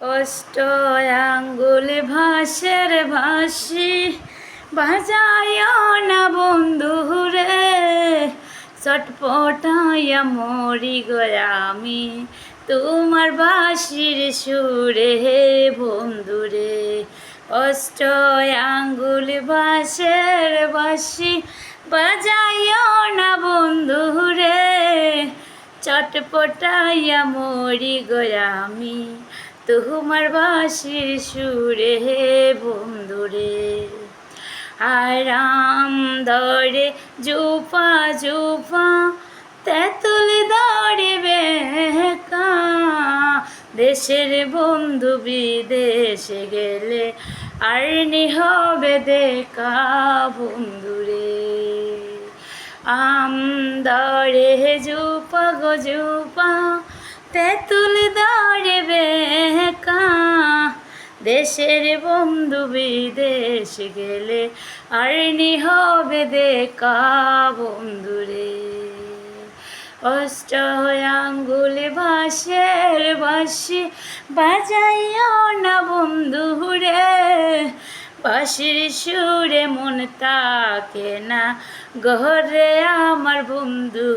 কষ্ট আঙ্গুল ভাসের ভাসি বাজায় না বন্ধু রে। চটপটাইয়া মরি আমি, তোমার বাসির সুরে বন্ধু রে। কষ্ট আঙ্গুল ভাসের বাসি বাজায় না বন্ধু রে। চটপটাইয়া মরি আমি তোমার বাসির সুরে হে বন্ধুরে, আরাম ধরে জুপা জুপা, তেঁতুল দরে বেকা। দেশের বন্ধু বিদেশে গেলে আর নি হবে দেখা বন্ধুরে। আম দরে জুপা গো জুপা দেশের বন্ধু বিদেশ গেলে আর নি হবে দেখা বন্ধুরে। অষ্ট আঙ্গুল বাঁশের বাঁশি বাজাইও না বন্ধু রে বাঁশির সুরে মন তাকে না ঘরে আমার বন্ধু